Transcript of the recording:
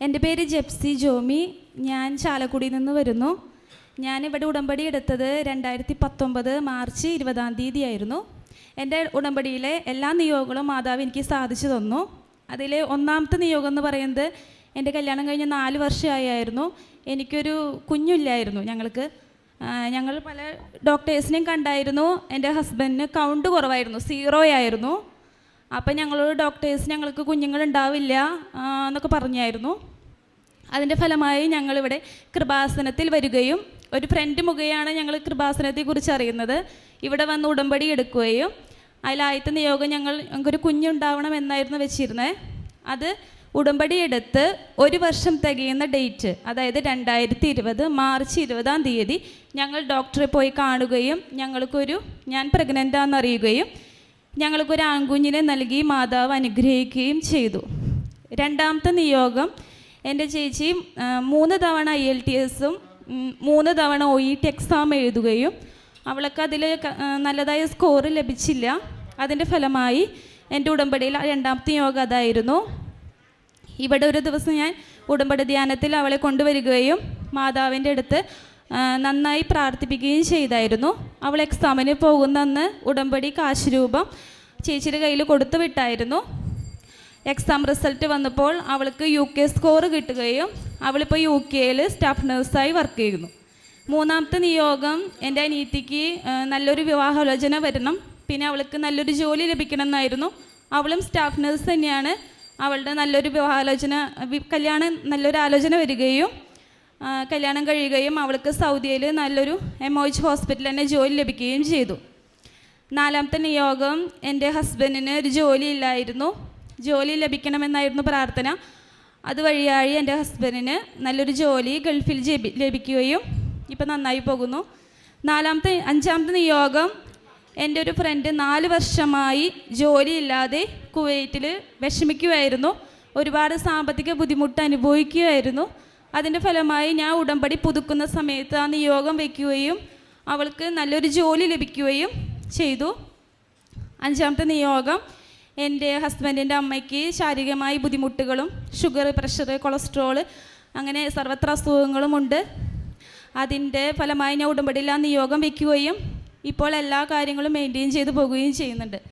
എന്റെ പേര് ജെപ്സി ജോമി. ഞാൻ ചാലക്കുടിയിൽ നിന്ന് വരുന്നു. ഞാൻ ഇവിടെ ഉടമ്പടി എടുത്തത് രണ്ടായിരത്തി പത്തൊമ്പത് മാർച്ച് ഇരുപതാം തീയതി ആയിരുന്നു എന്റെ ഉടമ്പടിയിലെ എല്ലാ നിയോഗങ്ങളും മാതാവ് എനിക്ക് സാധിച്ചു തന്നു. അതിൽ ഒന്നാമത്തെ നിയോഗം എന്ന് പറയുന്നത് എന്റെ കല്യാണം കഴിഞ്ഞ നാല് വർഷമായിരുന്നു എനിക്കൊരു കുഞ്ഞില്ലായിരുന്നു ഞങ്ങൾക്ക്. ഞങ്ങൾ പല ഡോക്ടേഴ്സിനെയും കണ്ടായിരുന്നു. എന്റെ ഹസ്ബൻഡിന് കൗണ്ട് കുറവായിരുന്നു. സീറോ ആയിരുന്നു. അപ്പം ഞങ്ങളോട് ഡോക്ടേഴ്സ് ഞങ്ങൾക്ക് കുഞ്ഞുങ്ങൾ ഉണ്ടാവില്ല എന്നൊക്കെ പറഞ്ഞായിരുന്നു. അതിന്റെ ഫലമായി ഞങ്ങളിവിടെ കൃപാസനത്തിൽ വരികയും ഒരു ഫ്രണ്ട് മുഖേയാണ് ഞങ്ങൾ കൃപാസനത്തെക്കുറിച്ച് അറിയുന്നത്. ഇവിടെ വന്ന് ഉടമ്പടി എടുക്കുകയും അതിലാദ്യത്തെ നിയോഗം ഞങ്ങൾ ഞങ്ങൾക്കൊരു കുഞ്ഞുണ്ടാവണം എന്നായിരുന്നു വെച്ചിരുന്നത് അത് ഉടമ്പടി എടുത്ത് ഒരു വർഷം തികയുന്ന ഡേറ്റ് അതായത് രണ്ടായിരത്തി ഇരുപത് മാർച്ച് ഇരുപതാം തീയതി ഞങ്ങൾ ഡോക്ടറെ പോയി കാണുകയും ഞങ്ങൾക്കൊരു ഞാൻ പ്രഗ്നന്റ് ആണെന്ന് അറിയുകയും ഞങ്ങൾക്കൊരു ആൺകുഞ്ഞിനെ നൽകി മാതാവ് അനുഗ്രഹിക്കുകയും ചെയ്തു. രണ്ടാമത്തെ നിയോഗം എന്റെ ചേച്ചി മൂന്ന് തവണ ഐ എൽ ടി എസും മൂന്ന് തവണ ഒ ഇ ടി എക്സാം എഴുതുകയും അവൾക്ക് അതിൽ നല്ലതായ സ്കോർ ലഭിച്ചില്ല. അതിന്റെ ഫലമായി എന്റെ ഉടമ്പടിയിൽ രണ്ടാമത്തെ യോഗം അതായിരുന്നു. ഇവിടെ ഒരു ദിവസം ഞാൻ ഉടമ്പടി ധ്യാനത്തിൽ അവളെ കൊണ്ടുവരികയും മാതാവിന്റെ അടുത്ത് നന്നായി പ്രാർത്ഥിപ്പിക്കുകയും ചെയ്തായിരുന്നു. അവൾ എക്സാമിന് പോകുന്നെന്ന് ഉടമ്പടി കാശ് രൂപം ചേച്ചിയുടെ കയ്യിൽ കൊടുത്തു വിട്ടായിരുന്നു. എക്സാം റിസൾട്ട് വന്നപ്പോൾ അവൾക്ക് യു കെ സ്കോർ കിട്ടുകയും അവളിപ്പോൾ യു കെയിൽ സ്റ്റാഫ് നഴ്സായി വർക്ക് ചെയ്യുന്നു. മൂന്നാമത്തെ നിയോഗം എന്റെ അനീതിക്ക് നല്ലൊരു വിവാഹാലോചന വരണം. പിന്നെ അവൾക്ക് നല്ലൊരു ജോലി ലഭിക്കണം എന്നായിരുന്നു അവളും സ്റ്റാഫ് നഴ്സ് തന്നെയാണ്. അവളുടെ നല്ലൊരു വിവാഹാലോചന കല്യാണം നല്ലൊരു ആലോചന വരികയും കല്യാണം കഴിയുകയും അവൾക്ക് സൗദിയിൽ നല്ലൊരു എം ഒ എച്ച് ഹോസ്പിറ്റലിൽ തന്നെ ജോലി ലഭിക്കുകയും ചെയ്തു. നാലാമത്തെ നിയോഗം എന്റെ ഹസ്ബൻഡിന് ഒരു ജോലി ഇല്ലായിരുന്നു ജോലി ലഭിക്കണമെന്നായിരുന്നു പ്രാർത്ഥന. അതുവഴിയായി എന്റെ ഹസ്ബൻഡിന് നല്ലൊരു ജോലി ഗൾഫിൽ ലഭിക്കുകയും ഇപ്പം നന്നായി പോകുന്നു. നാലാമത്തെ അഞ്ചാമത്തെ നിയോഗം എന്റെ ഒരു ഫ്രണ്ട് നാല് വർഷമായി ജോലിയില്ലാതെ കുവൈറ്റിൽ വിഷമിക്കുമായിരുന്നു ഒരുപാട് സാമ്പത്തിക ബുദ്ധിമുട്ട് അനുഭവിക്കുകയായിരുന്നു അതിന്റെ ഫലമായി ഞാൻ ഉടമ്പടി പുതുക്കുന്ന സമയത്ത് ആ നിയോഗം വയ്ക്കുകയും അവൾക്ക് നല്ലൊരു ജോലി ലഭിക്കുകയും ചെയ്തു. അഞ്ചാമത്തെ നിയോഗം എന്റെ ഹസ്ബൻഡിന്റെ അമ്മയ്ക്ക് ശാരീരികമായി ബുദ്ധിമുട്ടുകളും ഷുഗർ പ്രഷർ കൊളസ്ട്രോൾ അങ്ങനെ സർവത്ര അസുഖങ്ങളും ഉണ്ട്. അതിന്റെ ഫലമായി ഞാൻ ഉടമ്പടിയിൽ ആ നിയോഗം വയ്ക്കുകയും ഇപ്പോൾ എല്ലാ കാര്യങ്ങളും മെയിന്റെയിൻ ചെയ്തു പോകുകയും ചെയ്യുന്നുണ്ട്.